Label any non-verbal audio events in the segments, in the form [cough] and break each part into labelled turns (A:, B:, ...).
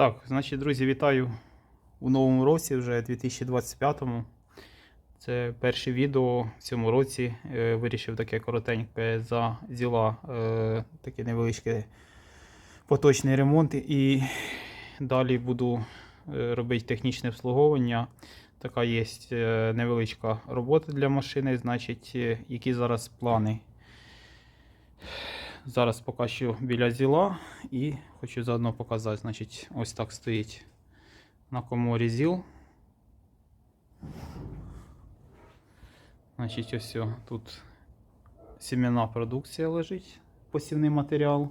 A: Так, значить, друзі, вітаю у новому році, вже 2025-му. Це перше відео в цьому році. Е, Вирішив таке коротеньке за зіла, е, такий невеличкий поточний ремонт. І далі буду е, робити технічне обслуговування. Така є е, невеличка робота для машини. Значить, е, які зараз плани. Зараз поки що біля зіла і хочу заодно показати. Значить, ось так стоїть на коморі зіл. Значить, ось тут сім'яна продукція лежить, посівний матеріал.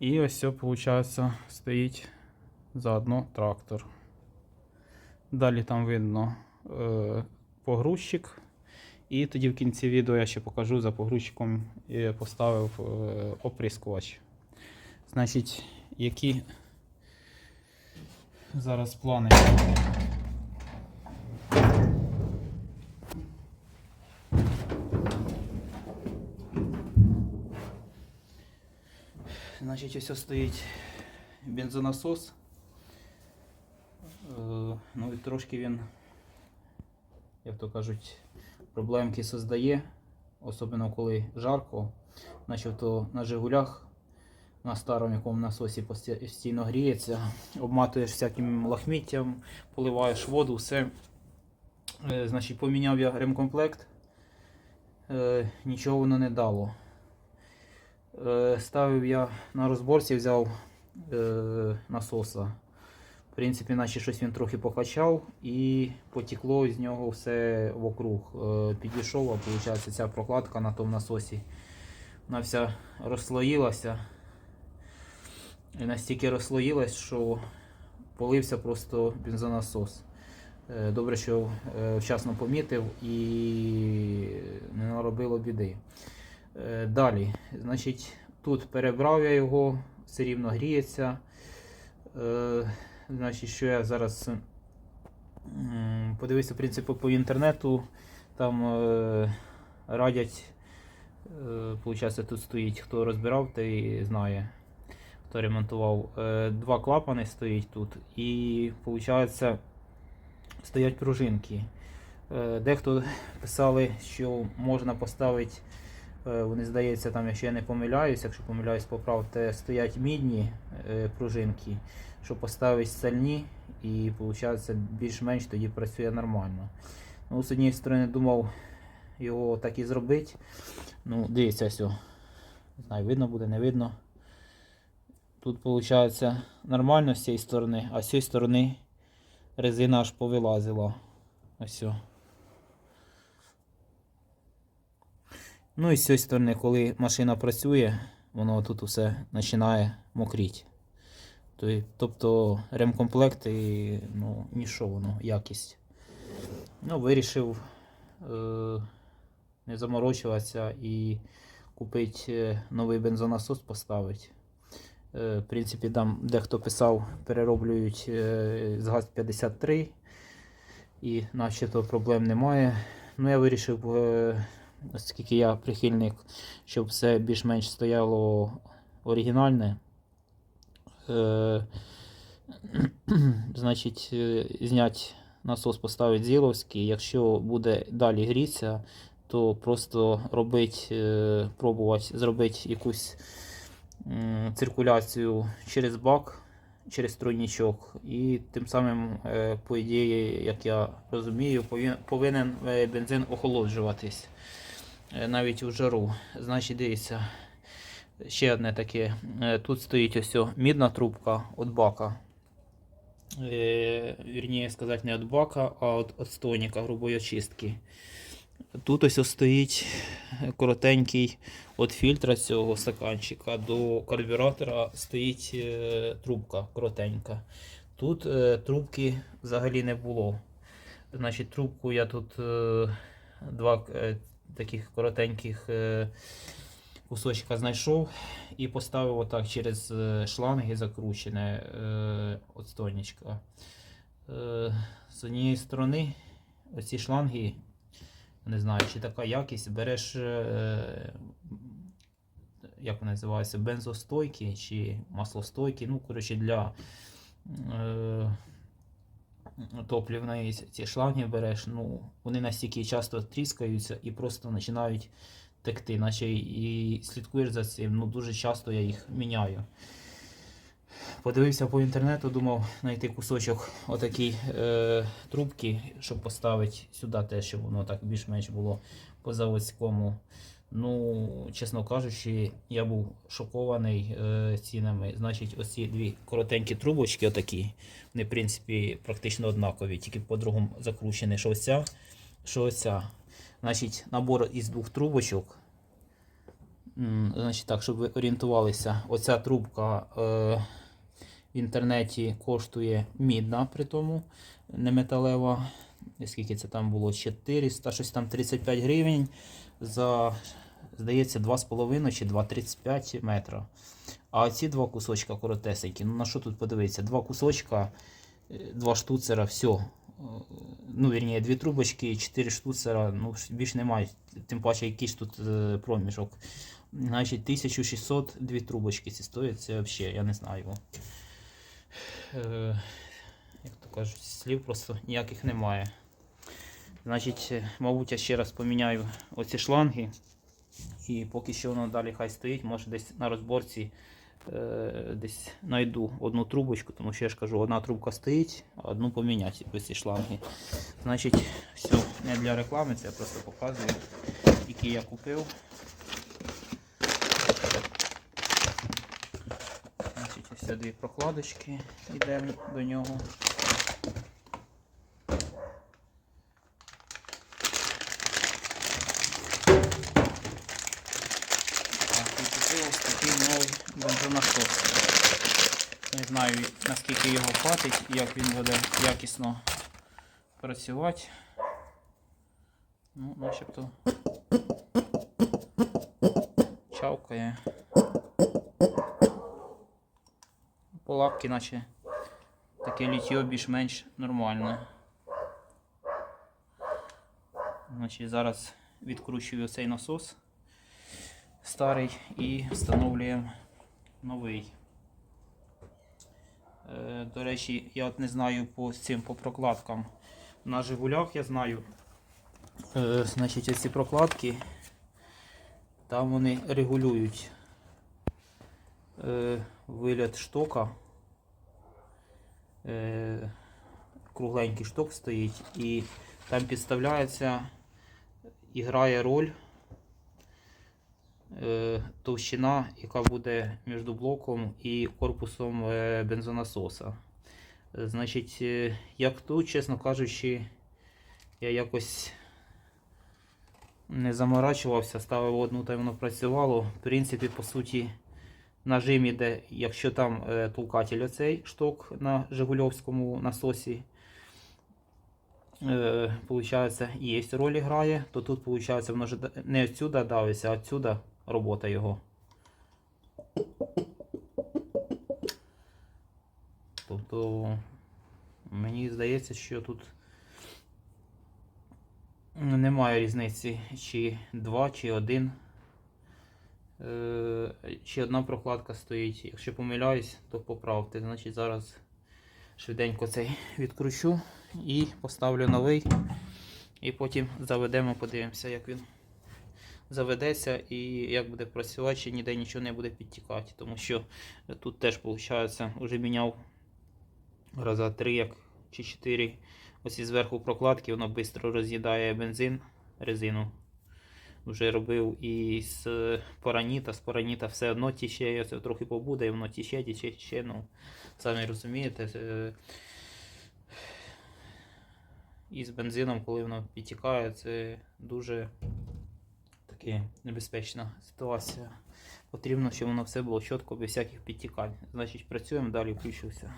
A: І ось, виходить, стоїть заодно трактор. Далі там видно е, погрузчик. І тоді в кінці відео я ще покажу за погрузчиком і поставив е, оприскувач. Значить, які зараз плани. Значить, ось ось стоїть бензонасос. Е, ну і трошки він, як то кажуть, проблемки создає, особливо коли жарко. Начебто на Жигулях на старому якому насосі постійно гріється, обматуєш всяким лахміттям, поливаєш воду, все. Е, Значить, поміняв я ремкомплект, е, нічого воно не дало. Е, Ставив я на розборці, взяв насоса. Принципі, наче щось він трохи покачав і потекло з нього все вокруг. Е, Підійшов, а виходить, ця прокладка на тому насосі. Вона вся розслоїлася. І настільки розслоїлась, що полився просто бензонасос. Е, Добре, що е, вчасно помітив і не наробило біди. Далі, значить, тут перебрав я його, все рівно гріється. Значить, що я зараз подивився, в принципі, по інтернету. Там е, радять, е, тут стоїть, хто розбирав, той знає, хто ремонтував. Е, два клапани стоїть тут, і виходить, стоять пружинки. Е, дехто писали, що можна поставити, вони здається, там, якщо я не помиляюсь, якщо помиляюсь, поправте, стоять мідні е, пружинки, що поставити стальні, і виходить більш-менш тоді працює нормально. Ну, з однієї сторони думав його так і зробити. Ну, дивіться, все. Не знаю, видно буде, не видно. Тут виходить нормально з цієї сторони, а з цієї сторони резина аж повилазила. Ось. все. Ну і з цієї сторони, коли машина працює, воно тут усе починає мокріти. Тобто ремкомплект і ну, нічого воно, якість. Ну, вирішив е, не заморочуватися і купити е, новий бензонасос поставити. Е, в принципі, там дехто писав, перероблюють е, з ГАЗ-53 і начебто проблем немає. Ну, я вирішив, е, оскільки я прихильник, щоб все більш-менш стояло оригінальне. Е, [clears throat] значить, е, зняти насос, поставити зіловський. Якщо буде далі грітися, то просто робить, е, пробувати зробити якусь циркуляцію через бак, через тройничок. І тим самим, по ідеї, як я розумію, повинен бензин охолоджуватись навіть у жару. Значить, дивіться. Ще одне таке. Е, Тут стоїть ось мідна трубка від бака. Е, Вірніше сказати, не від бака, а від отстойника грубої очистки. Тут ось стоїть коротенький від фільтра цього стаканчика до карбюратора стоїть е, трубка коротенька. Тут е, трубки взагалі не було. Значить, трубку я тут е, два е, таких коротеньких е, кусочка знайшов і поставив отак через е, шланги закручене е, отстойничка. З однієї сторони, оці шланги, не знаю, чи така якість, береш як вони називаються, бензостойкі чи маслостойкі. Ну, коротше, для топлівної ці шланги береш, ну, вони настільки часто тріскаються і просто починають текти, наче і слідкуєш за цим. Ну, дуже часто я їх міняю. Подивився по інтернету, думав знайти кусочок отакій е, трубки, щоб поставити сюди те, щоб воно так більш-менш було по заводському. Ну, чесно кажучи, я був шокований е, цінами. Значить, оці дві коротенькі трубочки, отакі, вони, в принципі, практично однакові, тільки по-другому закручені. Що оця, що оця. Значить, набор із двох трубочок. Значить, так, щоб ви орієнтувалися, оця трубка е, в інтернеті коштує мідна, при тому, не металева. Скільки це там було? 400, щось там 35 гривень за, здається, 2,5 чи 2,35 метра. А оці два кусочка коротесенькі. Ну на що тут подивитися? Два кусочка, е, два штуцера, все. Ну, вірніше, дві трубочки, чотири штуцера, ну, більш немає. Тим паче, якийсь тут е, проміжок. Значить, 1600 дві трубочки ці стоять, це взагалі, я не знаю. Кажуть, слів просто ніяких немає. Значить, е, мабуть, я ще раз поміняю оці шланги. І поки що воно далі хай стоїть, може десь на розборці е, десь знайду одну трубочку, тому що я ж кажу, одна трубка стоїть, а одну поміняти ці шланги. Значить, все, не для реклами, це я просто показую, які я купив. Значить, ось дві прокладочки, йдемо до нього. Так, і купив ось такий новий бензонасос. Не знаю наскільки його хватить як він буде якісно працювати. Ну, начебто чавкає. По лапки наче таке літьо більш-менш нормальне. Значить, зараз відкручую цей насос старий і встановлюємо новий. Е, До речі, я от не знаю по цим по прокладкам. На Жигулях я знаю. Е, Значить, ці прокладки, там вони регулюють е, виліт штока. Е, Кругленький шток стоїть і там підставляється і грає роль товщина, яка буде між блоком і корпусом е, бензонасоса. Е, Значить, е, як тут, чесно кажучи, я якось не заморачувався, ставив одну та воно працювало. В принципі, по суті, нажим іде, якщо там е, толкатель оцей шток на Жигульовському насосі. Е, є роль грає, то тут получається, воно не отсюда давиться, а отсюда робота його. Тобто мені здається, що тут немає різниці, чи два, чи один. Е, Чи одна прокладка стоїть. Якщо помиляюсь, то поправте. Значить зараз швиденько цей відкручу і поставлю новий. І потім заведемо, подивимося, як він заведеться і як буде працювати, чи ніде нічого не буде підтікати. Тому що тут теж, виходить, вже міняв раза три як, чи чотири. Ось і зверху прокладки, воно швидко роз'їдає бензин, резину. Вже робив і з параніта, з параніта все одно тіче, це трохи побуде, і воно тіче, тіче, тіче. Ну, самі розумієте. е, І з бензином, коли воно підтікає, це дуже таки небезпечна ситуація. Потрібно, щоб воно все було чітко, без всяких підтікань. Значить, працюємо далі, включився.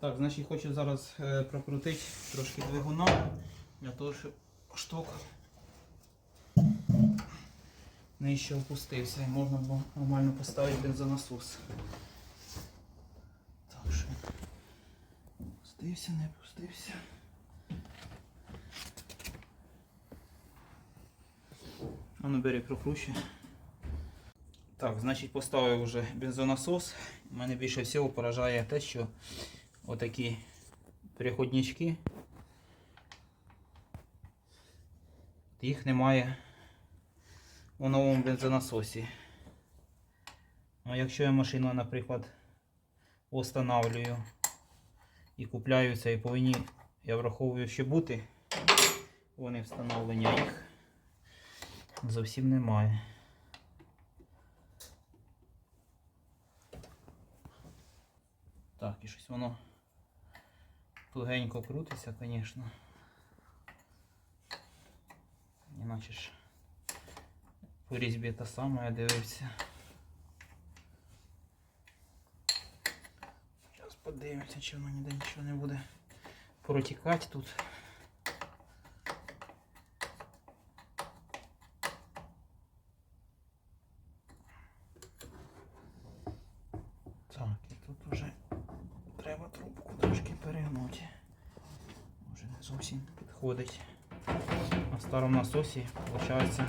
A: Так, значить хочу зараз е, прокрутити трошки двигуна для того, щоб шток нижче опустився і можна було нормально поставити бензонасос. Так що пустився, не пустився. А ну бери прокручуй. Так, значить поставив вже бензонасос. Мене більше всього поражає те, що отакі переходнички. Їх немає у новому бензонасосі. А якщо я машину, наприклад, встановлюю і купляю це, і повинні, я враховую, що бути, вони встановлені, а їх зовсім немає. Так, і щось воно тугенько крутиться, звісно. Іначе ж по різьбі та сама я дивився. Зараз подивимося, чи воно ніде нічого не буде протікати тут. Так, і тут вже треба трубку трошки перегнути. Може не зовсім підходить. На старому насосі, виходить,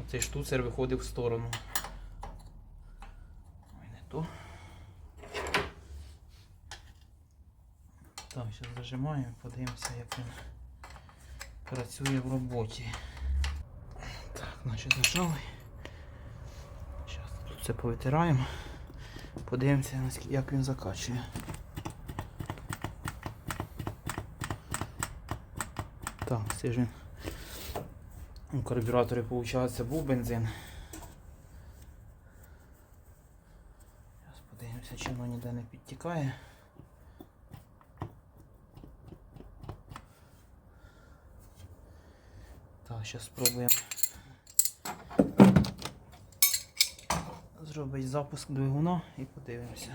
A: оцей штуцер виходив в сторону. Ой, не то. Так, зараз зажимаємо, подивимося, як він працює в роботі. Так, значить зажали. Зараз тут все повитираємо. Подивимося, як він закачує. Так, це ж він. У карбюраторі, виходить, був бензин. Зараз подивимося, чи воно ніде не підтікає. Так, зараз спробуємо зробити запуск двигуна і подивимося.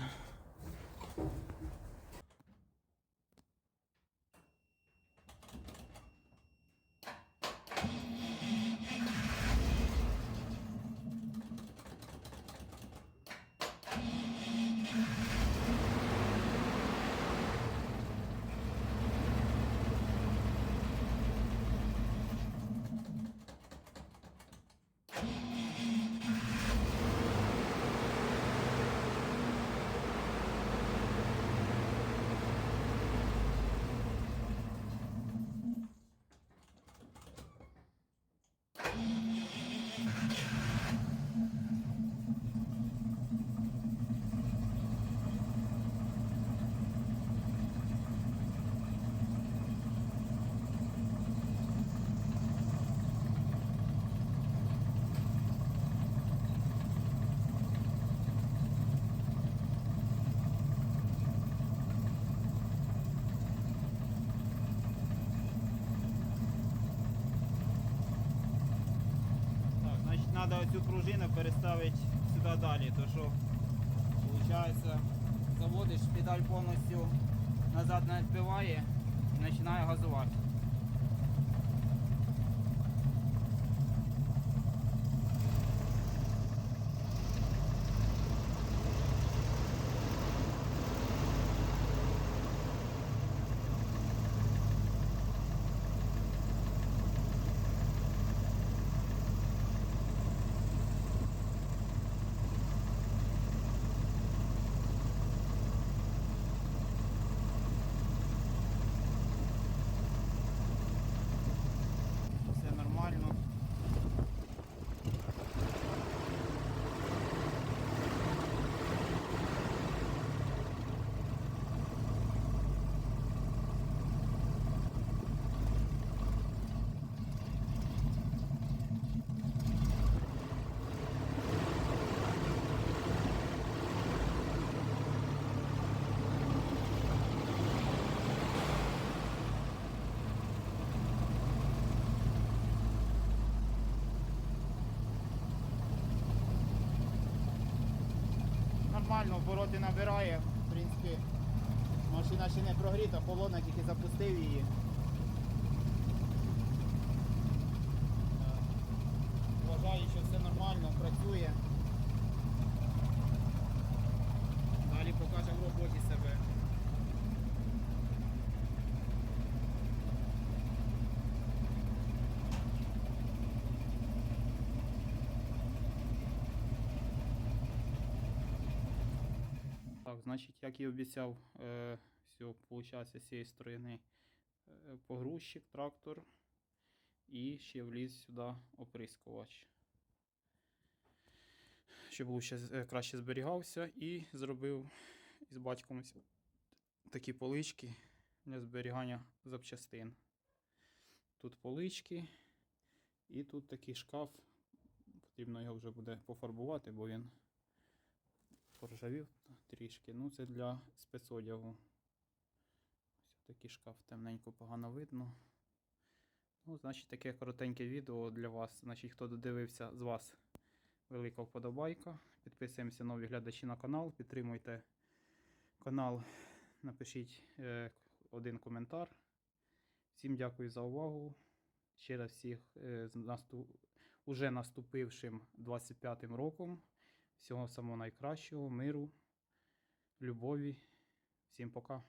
A: Так, значить треба цю пружину переставити сюди далі, то що виходить, заводиш педаль повністю назад не відбиває і починає газувати.
B: Нормально, обороти набирає. В принципі, машина ще не прогріта, холодна, тільки запустив її. Вважаю, що все нормально, працює. Далі покаже в роботі себе.
A: Так, значить, як і обіцяв, е, все, виходить, з цієї сторони е, погрузчик, трактор і ще вліз сюди оприскувач. Щоб лучше, краще зберігався і зробив із батьком такі полички для зберігання запчастин. Тут полички і тут такий шкаф. Потрібно його вже буде пофарбувати, бо він поржавів трішки. Ну, це для спецодягу. Ось такий шкаф темненько погано видно. Ну, значить, таке коротеньке відео для вас. Значить, хто додивився з вас, велика вподобайка. Підписуємося нові глядачі на канал, підтримуйте канал, напишіть е, один коментар. Всім дякую за увагу. Ще раз всіх е, з насту... уже наступившим 25-м роком. Всього самого найкращого, миру, любові. Всім пока.